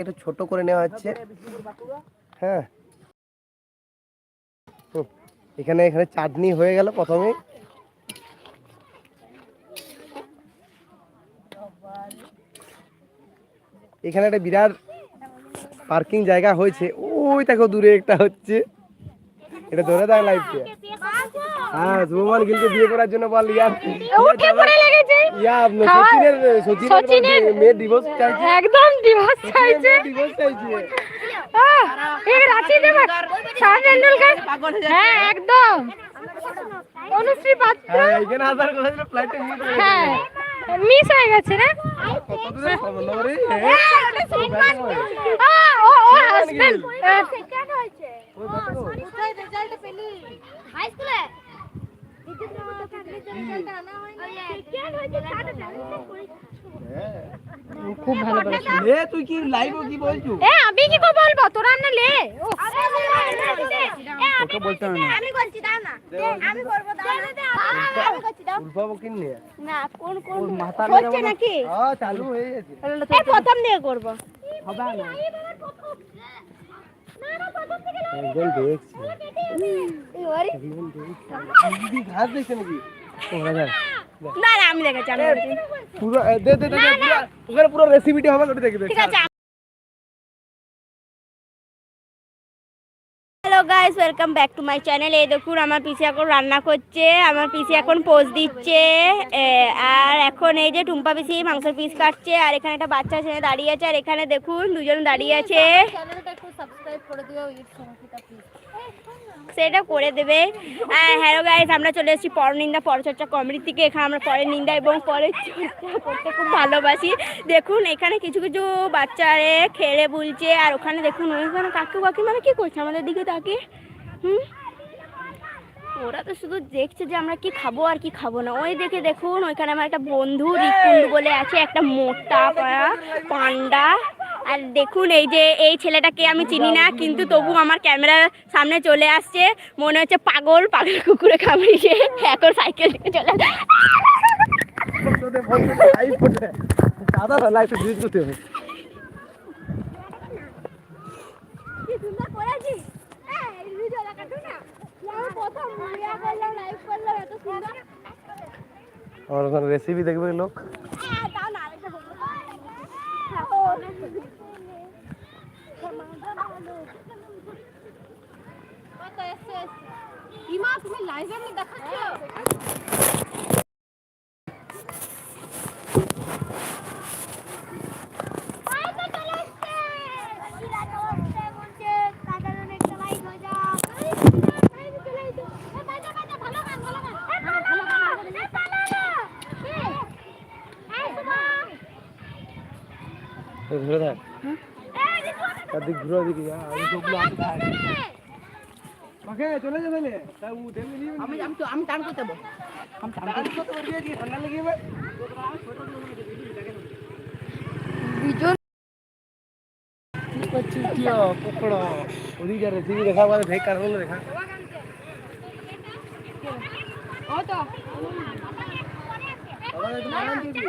একটু ছোট করে নেওয়া হচ্ছে। হ্যাঁ। এখানে এখানে চাটনি হয়ে গেল প্রথমে। এখানে একটা বিরাট পার্কিং জায়গা হয়েছে। ওই দেখো দূরে একটা হচ্ছে। এটা ধরে দেয় লাইফকে হ্যাঁ গিলকে বিয়ে করার জন্য বল ইয়ার ওকে পড়ে লেগেছে ইয়া সচিনের সচিনের সচিনের- মেয়ে ডিভোর্স চাইছে একদম ডিভোর্স চাইছে ডিভোর্স চাইছে আহ, এই রাঁচি দেবে শাহ টেন্ডুলকার হ্যাঁ একদম অনুশ্রী পাত্র হ্যাঁ এখানে আসার কথা ছিল ফ্লাইটে মিস হয়ে গেছে হ্যাঁ মিস হয়ে খবর রে আহ, ও ও হাজবেন্ড সেকেন্ড হয়েছে? কোথায় রেজাল্ট পেলি হাই স্কুলে খুব ভালো এ তুই কি লাইভ কি বলছো? এ আমি কি বলব? তোরা না লে। ওকে বলতে হবে আমি বলছি দাও না। আমি করব দাও না। আমি করছি দাও। উল্ফাবো কিন নিয়ে না কোন কোন মাথা হচ্ছে নাকি? হ্যাঁ চালু হয়ে গেছে। প্রথম দিয়ে করব। হবে না। একজন দেখছি। দিদি ঘাস দেখছে নাকি? না না আমি দেখেছি আমি পুরো দে দে দে দে, পুরো পুরো রেসিপিটি হবে ওটা দেখে দে ঠিক আছে hello guys welcome back to my channel এই দেখুন আমার পিসি এখন রান্না করছে আমার পিসি এখন পোজ দিচ্ছে এ, আর এখন এই যে টুম্পা পিসি মাংসের পিস কাটছে আর এখানে একটা বাচ্চা ছেলে দাঁড়িয়ে আছে আর এখানে দেখুন দুজন দাঁড়িয়ে আছে। সেটা করে দেবে। হ্যালো গাইস আমরা চলে এসেছি পরনিন্দা পরচর্চা কমিটি থেকে। এখানে আমরা পরের নিন্দা এবং পরের চর্চা করতে খুব ভালোবাসি। দেখুন, এখানে কিছু কিছু বাচ্চারে খেলে বলছে, আর ওখানে দেখুন ওইখানে কাকু মানে কি করছে? আমাদের দিকে তাকে হুম? ওরা তো শুধু দেখছে যে আমরা কি খাব আর কি খাব না। ওই দেখে দেখুন, ওইখানে আমার একটা বন্ধু রিকুন্ডু বলে আছে, একটা মোটা পায়া পান্ডা। আর দেখুন, এই যে এই ছেলেটাকে আমি চিনি না, কিন্তু তবু আমার ক্যামেরার সামনে চলে আসছে মনে হচ্ছে পাগল পাগল কুকুরে কামড়িয়ে এখন সাইকেল থেকে চলে আসছে। তোদের বলতে লাইভ করতে দাদা লাইভ তো ডিলিট করতে হবে কি সুন্দর করেছিস হ্যাঁ এই ভিডিওটা কাটু না আমি প্রথম ভিডিও করলাম লাইভ করলাম এত সুন্দর আমার ওখানে রেসিপি দেখবে লোক হ্যাঁ দাও না আরেকটা বলব ইমা তুমি লাইভে আমি ধরে থাক। তাদের ঘুরে দিকে যা আমি সবগুলো থাক ওকে চলে যাবে নে তা ও দেবে নিয়ে আমি আমি তো আমি টান করতে আমি টান করতে পারবি কি ঠান্ডা লেগে যাবে। চিটিয়া পকড়া। ওদিকে যা রেসিপি দেখা মানে ভেক কার হলো দেখা। একটু বানান দিবি।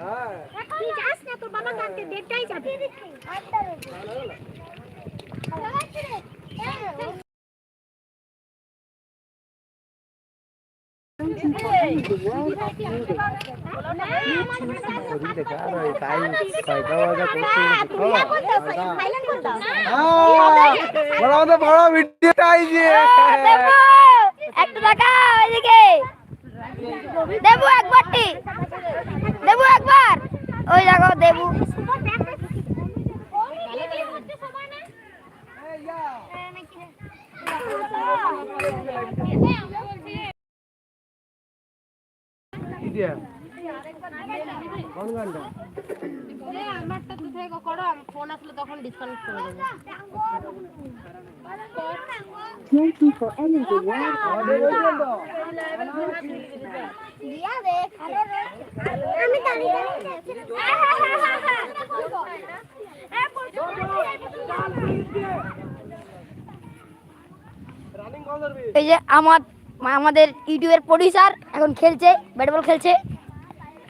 হ্যাঁ। তুই যাস না তোর বাবা কানতে দেড়টাই যাবে। বড় একটা দেবু দেবু একবার। ওই দেখো দেবু কি দিয়া কোন গানটা ওই গানটা আমি দাঁড়িয়ে রানিং কল করবি এই যে আমার আমাদের ইউটিউবের প্রডিউসার এখন খেলছে ব্যাট বল খেলছে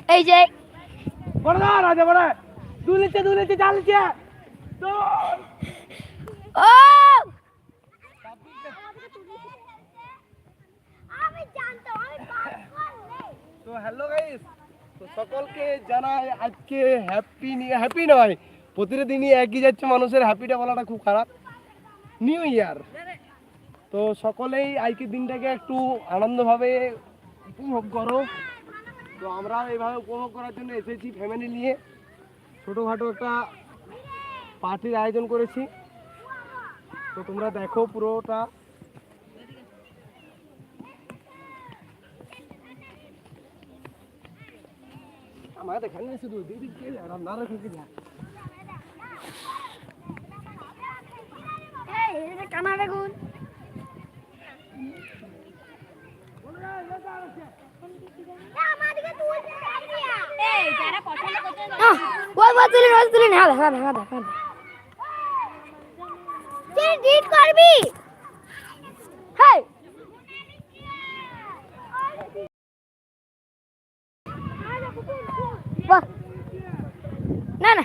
এই যে বড় না রাজা বড় দুলেছে দুলেছে তো ও! তো হ্যালো গাইস তো সকলকে জানাই আজকে হ্যাপি হ্যাপি নয় প্রতিটা দিনই একই যাচ্ছে মানুষের হ্যাপিটা বলাটা খুব খারাপ। নিউ ইয়ার তো সকলেই আজকের দিনটাকে একটু আনন্দভাবে উপভোগ করো। তো আমরা এইভাবে উপভোগ করার জন্য এসেছি ফ্যামিলি নিয়ে। ছোটোখাটো একটা পার্টির আয়োজন করেছি। তো তোমরা দেখো পুরোটা। আমার দেখানি শুধু দিদি কে রান্না রেখে কি যায় কানা বেগুন। ওই ওই তুলি ওই তুলি না দেখা দেখা দেখা তুই ডিট করবি? হেই! না না।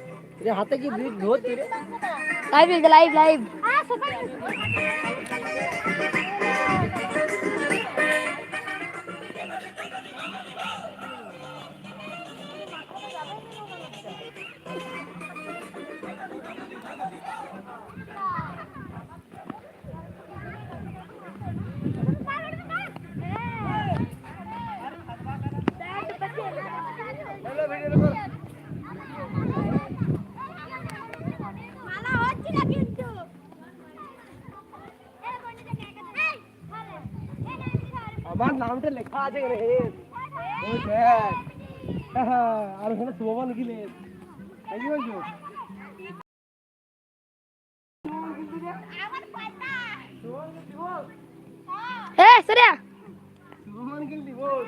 দুল হাতে কি বিট ধরছি রে লাইভ চলছে লাইভ লাইভ আমার নামটা লেখা আছে রে ওই দেখ হ্যাঁ, আর ওখানে শুভমান লিখিলে কি বলছো এ সরিয়া শুভমান কিন্তু বল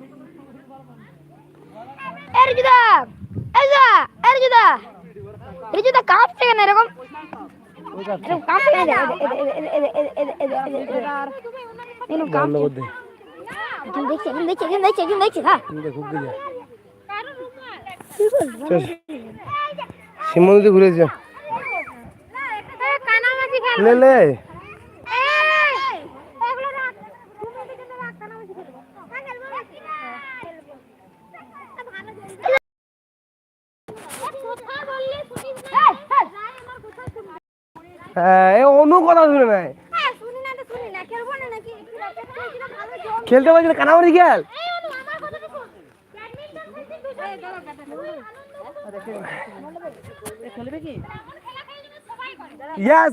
এ রিজুদা এজা এ রিজুদা রিজুদা কাঁপছে কেন এরকম এরকম কাঁপছে কেন এরকম কাঁপছে এখন দেখছি এখন দেখছি এখন দেখছি এখন দেখছি হ্যাঁ শিমুলদি ঘুরেছে লে লে হ্যাঁ এ অনু কথা শুনে নাই খেলতে পারছি না কানামারি খেল। ইয়াস